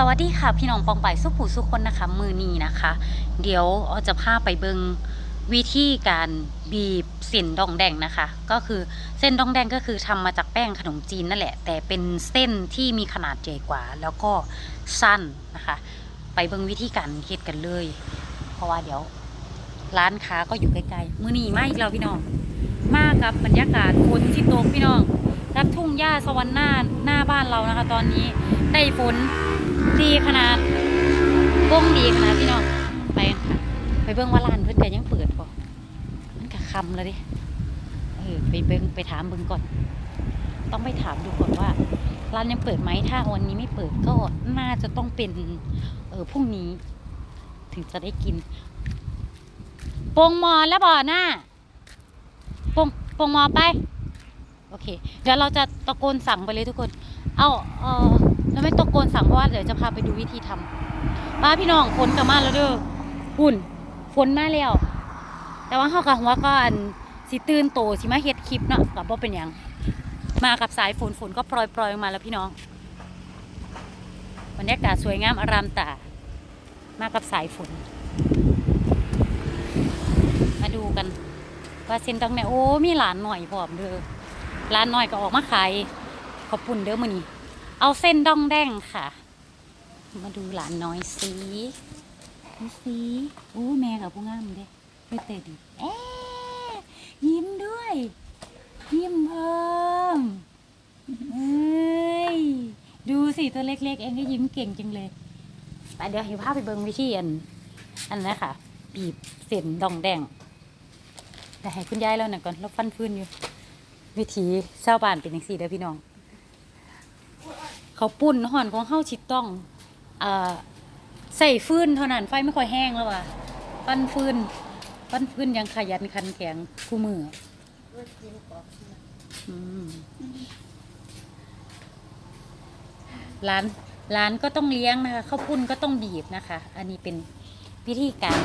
สวัสดีค่ะ พี่น้องปองไปสุขผูสุขคนนะคะ มือนี้นะคะ เดี๋ยวเอาจะพาไปเบิงวิธีการบีบเส้นดองแดงนะคะ ก็คือเส้นดองแดงก็คือทำมาจากแป้งขนมจีนนั่นแหละ แต่เป็นเส้นที่มีขนาดใหญ่กว่า แล้วก็สั้นนะคะ ไปเบิงวิธีการเฮ็ดกันเลย เพราะว่าเดี๋ยวร้านค้าก็อยู่ใกล้ๆมือนี้มาอีกแล้วพี่น้อง มากับบรรยากาศฝนที่ตกพี่น้องรับทุ่งหญ้าสวรรค์หน้าหน้าบ้านเรานะคะ ตอนนี้ได้ฝน ดีขนาดวงดีขนาดพี่น้องไปค่ะ ไปเบิ่งว่าร้านเพิ่อนแกยังเปิดบ่มันก็คำแล้วดิเออไปเบิ่งไปถามเบิ่งก่อน ต้องไปถามดูก่อนว่าร้านยังเปิดไหมถ้าวันนี้ไม่เปิดก็น่าจะต้องเป็น เออพรุ่งนี้ ถึงจะได้กินปงมอแล้วบ่หน้าปงปงมอไป โอเค เดี๋ยวเราจะตะโกนสั่งไปเลยทุกคน เอาเออ แล้วไม่ตะโกนสั่งเพราะว่าเดี๋ยวจะพาไปดูวิธีทำป้าพี่น้องฝนกลับมาแล้วเด้อหุ่นฝนมาแล้วแต่ว่าเขากับหัวก็อันสิตื่นโตสิมาเฮ็ดคลิปเนาะกับบ่เป็นหยังมากับสายฝนฝนก็ปล่อยปลอยมาแล้วพี่น้องบรรยากาศสวยงามอารามตามากับสายฝน มาดูกันว่าเส้นตังเนี่โอ้มีหลานหน่อยพร้อมเด้อหลานหน่อยก็ออกมาขายขอบุ่นเด้อมื้อนี้ เอาเส้นดองแดงค่ะ มาดูหลานน้อยสิดูสิโอ้แม่กับผู้งามเด้ไปเตะดิเอ๊ยิ้มด้วย ยิ้มเพิ่มเอ้ยดูสิตัวเล็กๆ เองก็ยิ้มเก่งจังเลยไปเดี๋ยวให้าไปเบิ่งวิธีอัน อันนั้นนะคะบีบเส้นดองแดง แต่ให้คุณยายแล้วนะก่อนเราฟันฟื้นอยู่ วิถีชาวบ้านเป็นอย่างสี่เด้อพี่น้อง เขาปุ่นห่อนของเข้าชิดต้องเอ่อใส่ฟืนเท่านั้นไฟไม่ค่อยแห้งแล้วว่ะปั้นฟืนปั้นฟืนยังขยันขันแข็งคู่มืออืมร้านร้านก็ต้องเลี้ยงนะคะข้าวปุ้นก็ต้องบีบนะคะ อันนี้เป็นวิธีการ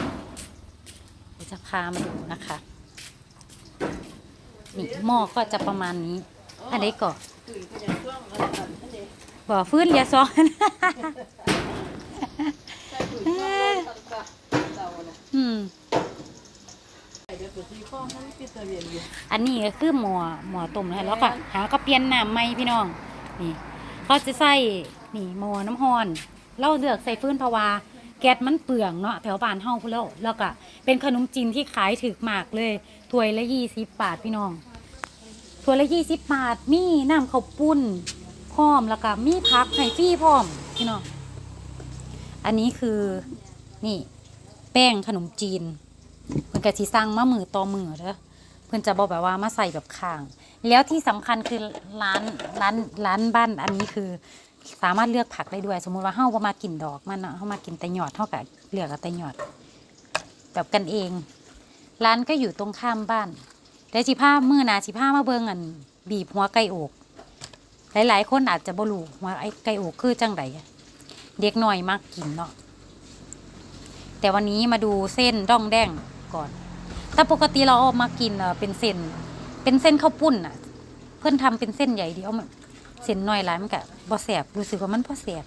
จะพามาดูนะคะนี่หม้อก็จะประมาณนี้ อันนี้ก่อน บ่อฟื้นอย่าซ้อนอืมอันนี้ก็คือหมอหมอต้มนะคะแล้วก็หาก็เปลี่ยนน้ำใหม่พี่น้อง นี่เขาจะใส่นี่หมอน้ำฮอนเราเลือกใส่ฟื้นเพราวาแก๊สมันเปลืองเนาะแถวบ้านเฮาพุ่นแล้วแล้วก็เป็นขนมจีนที่ขายถึกมากเลยถ้วยละยี่สิบบาทพี่น้องถ้วยละยี่สิบบาทมีน้ำข้าวปุ้น พร้อมแล้วก็มีพักไห้ฟรี่พร้อมพี่น้องอันนี้คือนี่แป้งขนมจีนเพิ่อนก็สิสั่งมามือต่อมือเด้อเพิ่อนจะบอกแบบว่ามาใส่แบบข้าง แล้วที่สำคัญคือร้านร้านร้านบ้านอันนี้คือสามารถเลือกผักได้ด้วย สมมุติว่าเฮาบ่มากินดอกมันเนาะเฮามากินแต่ยอดเฮาก็เลือกแต่ยอด แบบกันเอง ร้านก็อยู่ตรงข้ามบ้านแต่สิพามือนาสิพามาเบิ่งอันบีบหัวไก่อก หลายๆ คนอาจจะบ่รู้ว่าไอ้ไก่อกคือจังไดอะเด็กน้อยมักกินเนาะแต่วันนี้มาดูเส้นด้องแดงก่อน แต่ปกติเราเอามากินเอ่อเป็นเส้น เป็นเส้นข้าวปุ้นอะ เพื่อนทำเป็นเส้นใหญ่เดียวมันเส้นน้อยหลายมันกะบ่แสบรู้สึกว่ามันบ่แสบ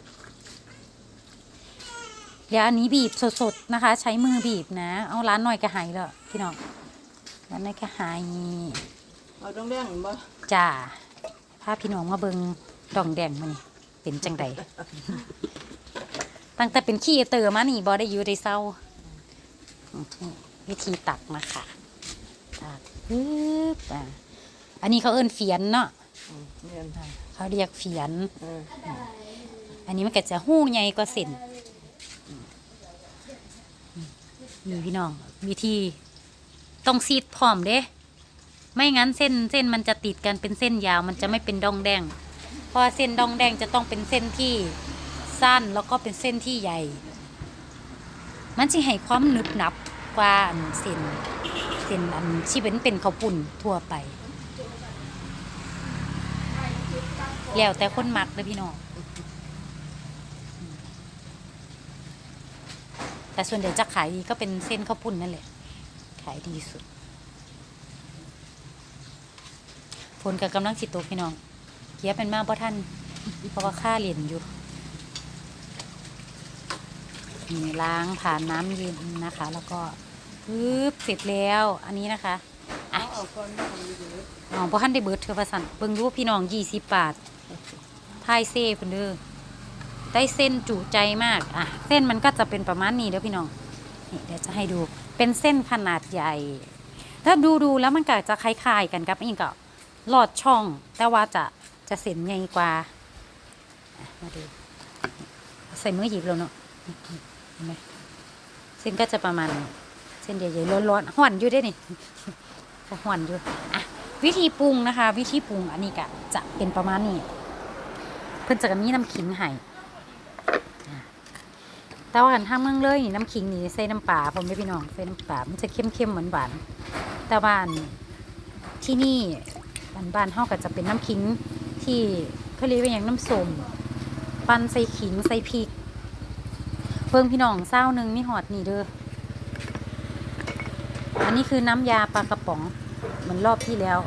เดี๋ยวอันนี้บีบสดๆนะคะ ใช้มือบีบนะ เอาร้านหน่อยกระหายแล้วพี่น้องร้านหน่อยกระหายเอาต้องเรื่องบ่จ้า พาพี่น้องมาเบิงดองแดงมานี่เป็นจังใดตั้งแต่เป็นขี้เตอมานี่บอได้อยู่ได้เศร้าวิธีตักนะคะตักปึ๊บอะอันนี้เขาเอิ้นเฟียนเนาะเขาเรียกเฟียนอออันนี้มันก็จะหู้ใหญ่กว่าเส้นนี่พี่น้องวิธีต้องซีดพร้อมเด้ ไม่งั้นเส้นเส้นมันจะติดกันเป็นเส้นยาวมันจะไม่เป็นดองแดง เพราะเส้นดองแดงจะต้องเป็นเส้นที่สั้นแล้วก็เป็นเส้นที่ใหญ่ มันจะให้ความหนึบหนับกว่าเส้นเส้นอันที่เป็นเป็นข้าวปุ่นทั่วไปแล้วแต่คนมักเลยพี่น้องแต่ส่วนใหญ่จะขายดีก็เป็นเส้นข้าวปุ้นนั่นแหละ ขายดีสุด ฝนกับกำลังสิตกพี่น้องเกียเป็นมากเพราะท่านเพราะว่าค่าเหรียญอยู่ล้างผ่านน้ำเย็นนะคะ แล้วก็ปึ๊บเสร็จแล้วอันนี้นะคะอาเอาก่อนบ่ทำดีอ๋อบ่ทันได้เบิดเธอประสันเบิ่งรูปพี่น้อง20บบาทพายเซ่เพิ่นเด้อได้เส้นจุใจมากอะเส้นมันก็จะเป็นประมาณนี้เด้อพี่น้องนี่เดี๋ยวจะให้ดูเป็นเส้นขนาดใหญ่ ถ้าดูดูแล้วมันก็จะคล้ายๆกันกับอีกก็ ลอดช่อง แต่ว่าจะจะเส้นใหญ่กว่ามาดูใส่มือหยิบแล้วเนาะเห็นไหมเส้นก็จะประมาณเส้นใหญ่ๆร้อนๆห่อนอยู่ได้นี่ห่อนอยู่อะวิธีปรุงนะคะ วิธีปรุงอันนี้ก็จะเป็นประมาณนี้ เพิ่นจะมีน้ำขิงให้อะแต่ว่ากันทางเมืองเลยนี่น้ำขิงนี่ใส่น้ำปลาผมไม่พี่น้องใส่น้ำปลามันจะเข้มๆเหมือนหวานแต่ว่านที่นี่ บ้านบ้านเฮาก็จะเป็นน้ำขิงที่เขาเรียกว่าอย่างน้ำส้มปั่นใส่ขิงใส่พริก เพิ่งพี่น้องเศร้าหนึ่งมีหอดนี่เด้ออันนี้คือน้ำยาปลากระป๋องเหมือนรอบที่แล้ว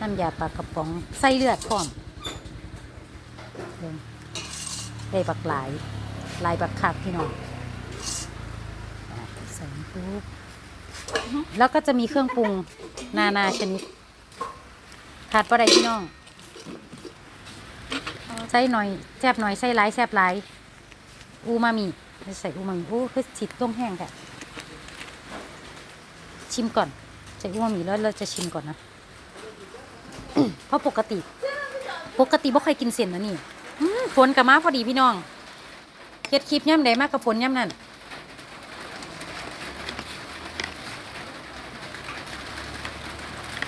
น้ำยาปลากระป๋องใส่เลือดพร้อมได้บักหลายลายบักคักพี่น้องใส่ปุ๊บแล้วก็จะมีเครื่องปรุงนานาชนิด ขาดปลาไดพี่น้องใส่หน่อยแซบหน่อยใส่หลายแซบหลายอูมามิใส่อูมามิโอ้คือฉิดต้องแห้งค่ะ ชิมก่อนใส่อูมามิแล้วเราจะชิมก่อนนะเพราะปกติ ปกติบ่เคยกินเส้นนะนี่ฝนกับมาพอดีพี่น้องเฮ็ดคลิปย่ำใดมากกับฝนย่ำนั่น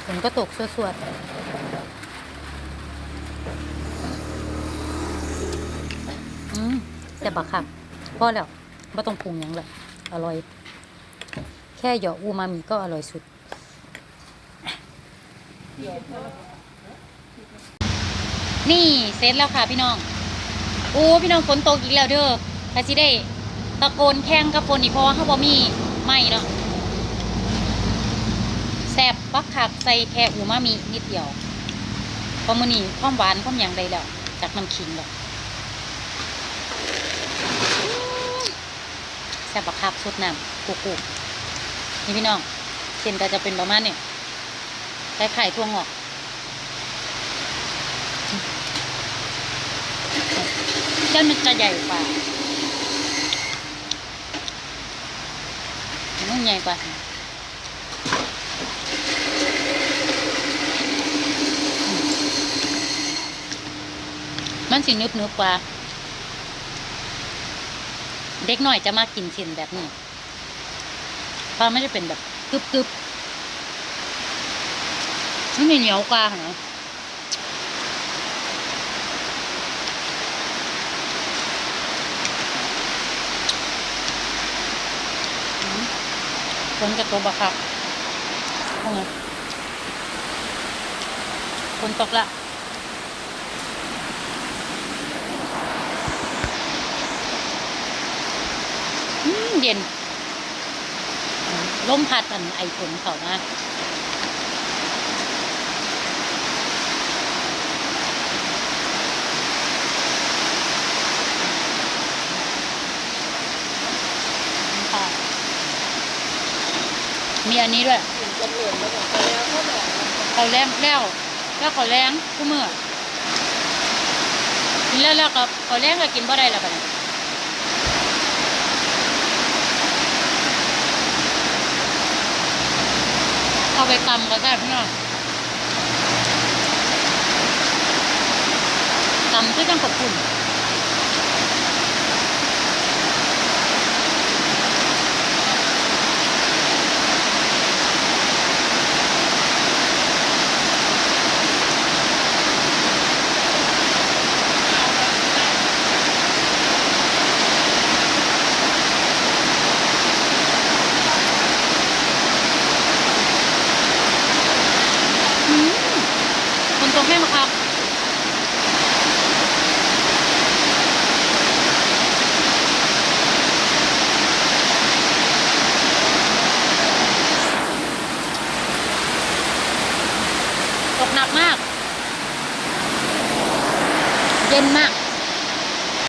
ฝนก็ตกสวดๆอืมแต่บักคักพอแล้วไม่ต้องปรุงยังเลยอร่อย แค่เหยาะอูมามิก็อร่อยสุดนี่เสร็จแล้วค่ะพี่น้องโอ้พี่น้องฝนตกอีกแล้วเด้อแต่สิได้ตะโกนแข่งกับฝนอีกเพราะว่าเขาบ่มีไม่เนาะ แซ่บปักคักใส่แค่อูมามินิดเดียวพระมื้อนี้ความหวานความหยังได้แล้วจากน้ำขิงแล้วแซ่บปักคักสดน้ำกุกๆนี่พี่น้องเส้นก็จะเป็นประมาณนี้คล้ายๆทั่วงอกเจ้านึกจะใหญ่กว่ามันใหญ่กว่า มันสินึบนึบกว่า เด็กหน่อยจะมากินชิ้นแบบนี้เพราะไม่ได้เป็นแบบกึบกึบมันเหนียวกว่าเหรอฝนกระตกบะครับเอาไงฝนตกละ เย็นอืมลมพัดอันไอฝนเขามาค่ะมีอันนี้ด้วยเขาแรงแล้วแล้วเขาแรงทุกมื่อกินแล้วแล้วก็เขาแรงก็กินบ่ได้แล้วบันเอา ไปตำก็ได้พี่น้องตำคือจังขอบคุณ